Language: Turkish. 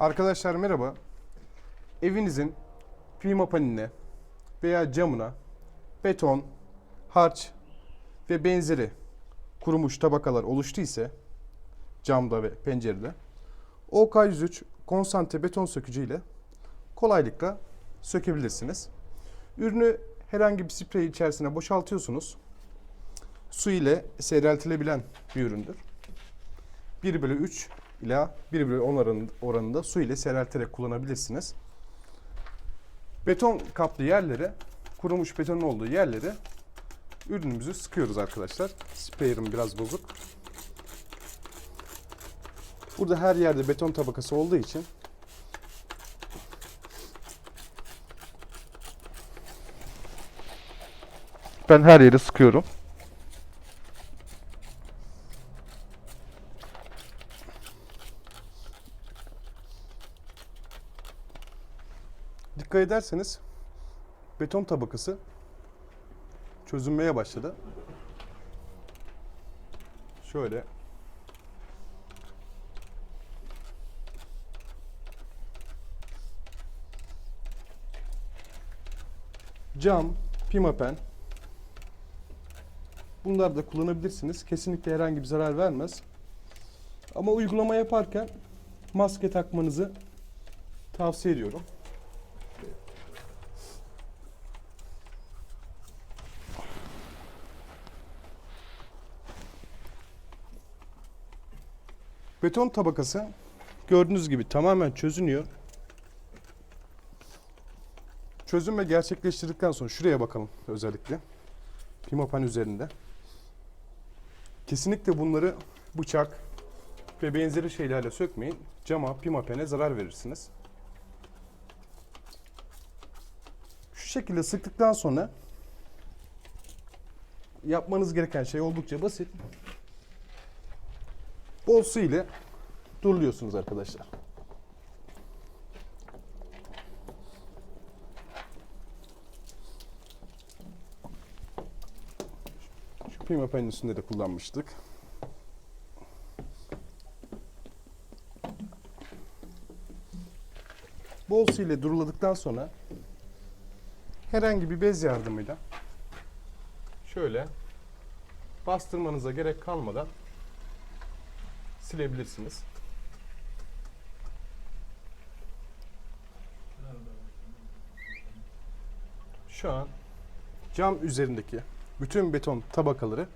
Arkadaşlar merhaba. Evinizin klima paneline veya camına beton, harç ve benzeri kurumuş tabakalar oluştu ise camda ve pencerede OK103 konsantre beton sökücü ile kolaylıkla sökebilirsiniz. Ürünü herhangi bir sprey içerisine boşaltıyorsunuz. Su ile seyreltilebilen bir üründür. 1 bölü 3 ila 1 bölü 10 oranında, su ile seyrelterek kullanabilirsiniz. Beton kaplı yerlere, kurumuş betonun olduğu yerlere ürünümüzü sıkıyoruz arkadaşlar. Sprayerim biraz bozuk. Burada her yerde beton tabakası olduğu için ben her yere sıkıyorum. Dikkat ederseniz beton tabakası çözünmeye başladı. Şöyle cam, pimapen bunlar da kullanabilirsiniz. Kesinlikle herhangi bir zarar vermez. Ama uygulama yaparken maske takmanızı tavsiye ediyorum. Beton tabakası gördüğünüz gibi tamamen çözünüyor. Çözünme gerçekleştirdikten sonra şuraya bakalım özellikle. Pimapen üzerinde. Kesinlikle bunları bıçak ve benzeri şeylerle sökmeyin. Cama, pimapene zarar verirsiniz. Şu şekilde sıktıktan sonra yapmanız gereken şey oldukça basit. Bol su ile duruluyorsunuz arkadaşlar. Şu pimapenin üstünde de kullanmıştık. Bol su ile duruladıktan sonra herhangi bir bez yardımıyla şöyle bastırmanıza gerek kalmadan silebilirsiniz. Şu an cam üzerindeki bütün beton tabakaları